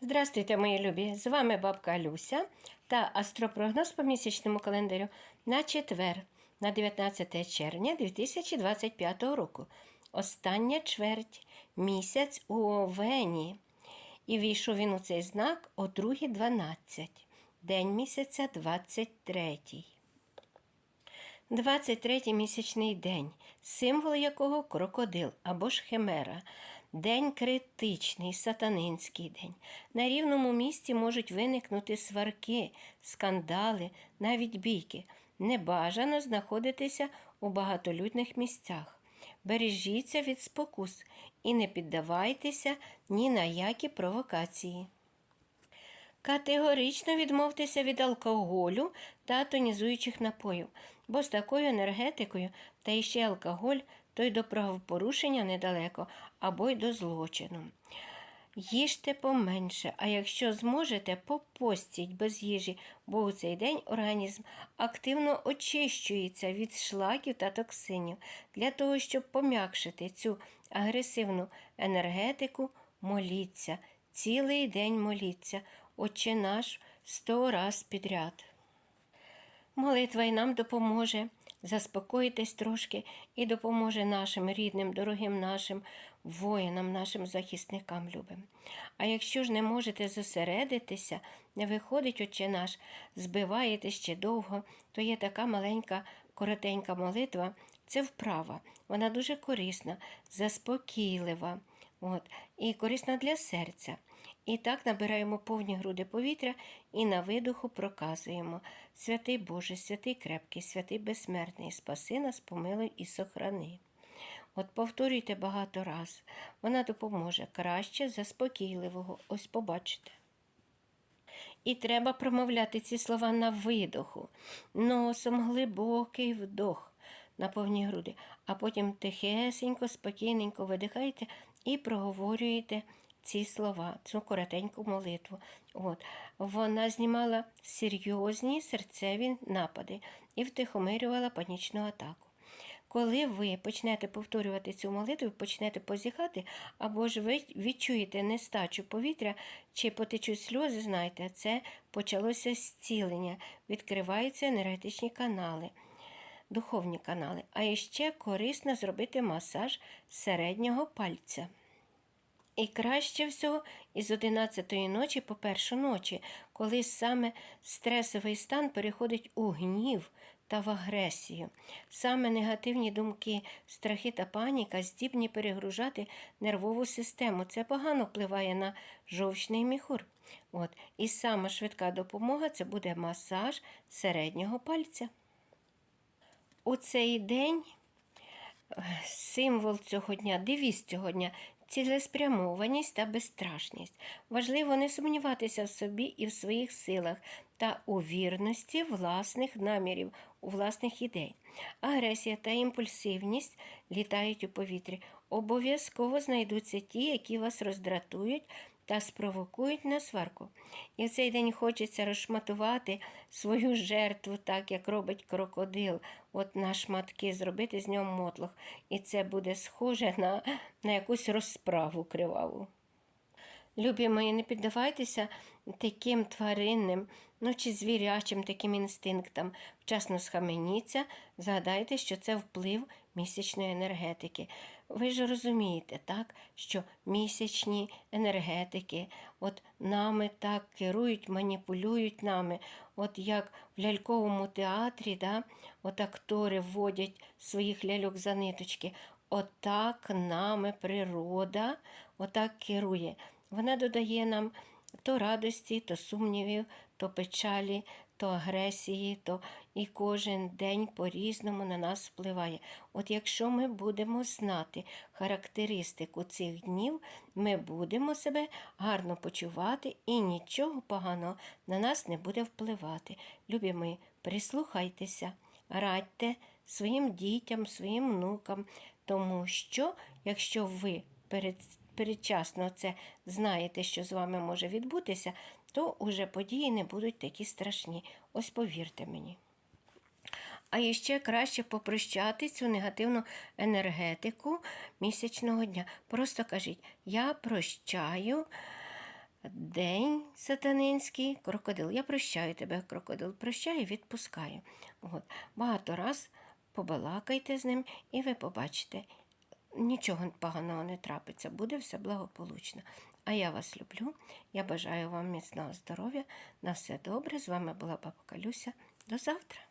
Здравствуйте, мої любі! З вами бабка Люся та астропрогноз по місячному календарю на четвер, на 19 червня 2025 року. Остання чверть місяць у Овені. І війшов він у цей знак о 2.12, день місяця 23. 23-й місячний день, символ якого крокодил або ж химера. День критичний, сатанинський день. На рівному місці можуть виникнути сварки, скандали, навіть бійки. Небажано знаходитися у багатолюдних місцях. Бережіться від спокус і не піддавайтеся ні на які провокації. Категорично відмовтеся від алкоголю та тонізуючих напоїв, бо з такою енергетикою та іще алкоголь, то й до правопорушення недалеко або й до злочину. Їжте поменше, а якщо зможете, попостіть без їжі, бо у цей день організм активно очищується від шлаків та токсинів. Для того, щоб пом'якшити цю агресивну енергетику, моліться, цілий день моліться, Отче наш сто раз підряд. Молитва й нам допоможе заспокоїтись трошки і допоможе нашим рідним, дорогим нашим воїнам, нашим захисникам любим. А якщо ж не можете зосередитися, не виходить отче наш, збиваєте ще довго, то є така маленька, коротенька молитва. Це вправа. Вона дуже корисна, заспокійлива. От, і корисна для серця. І так набираємо повні груди повітря і на видуху проказуємо. Святий Боже, святий крепкий, святий безсмертний, спаси нас, помилуй і сохрани. От повторюйте багато раз. Вона допоможе краще заспокійливого. Ось побачите. І треба промовляти ці слова на видоху, носом глибокий вдох на повні груди, а потім тихесенько, спокійненько видихайте і проговорюєте ці слова, цю коротеньку молитву. От. Вона знімала серйозні серцеві напади і втихомирювала панічну атаку. Коли ви почнете повторювати цю молитву, почнете позіхати, або ж ви відчуєте нестачу повітря чи потечуть сльози, знайте, це почалося зцілення, відкриваються енергетичні канали, духовні канали. А ще корисно зробити масаж середнього пальця. І краще всього із 11-ї ночі по першу ночі, коли саме стресовий стан переходить у гнів та в агресію. Саме негативні думки, страхи та паніка здібні перегружати нервову систему. Це погано впливає на жовчний міхур. От. І сама швидка допомога це буде масаж середнього пальця. У цей день символ цього дня, девіз цього дня цілеспрямованість та безстрашність. Важливо не сумніватися в собі і в своїх силах та у вірності власних намірів, у власних ідей. Агресія та імпульсивність літають у повітрі. Обов'язково знайдуться ті, які вас роздратують та спровокують на сварку. І в цей день хочеться розшматувати свою жертву, так як робить крокодил, от на шматки, зробити з нього мотлох. І це буде схоже на, на якусь розправу криваву. Любі мої, не піддавайтеся таким тваринним, ну чи звірячим таким інстинктам. Вчасно схаменіться, згадайте, що це вплив місячної енергетики. Ви ж розумієте, так, що місячні енергетики от нами так керують, маніпулюють нами, от як в ляльковому театрі, да, от актори вводять своїх ляльок за ниточки. Отак нами природа отак керує. Вона додає нам то радості, то сумнівів, то печалі, то агресії, то і кожен день по-різному на нас впливає. От якщо ми будемо знати характеристику цих днів, ми будемо себе гарно почувати і нічого поганого на нас не буде впливати. Любі мої, прислухайтеся, радьте своїм дітям, своїм внукам, тому що, якщо ви перед передчасно це знаєте, що з вами може відбутися, то уже події не будуть такі страшні. Ось повірте мені. А іще краще попрощати цю негативну енергетику місячного дня. Просто кажіть, я прощаю день сатанинський, крокодил. Я прощаю тебе, крокодил, прощаю, відпускаю. От. Багато раз побалакайте з ним, і ви побачите, нічого поганого не трапиться, буде все благополучно. А я вас люблю. Я бажаю вам міцного здоров'я. На все добре. З вами була Баба Калюся. До завтра.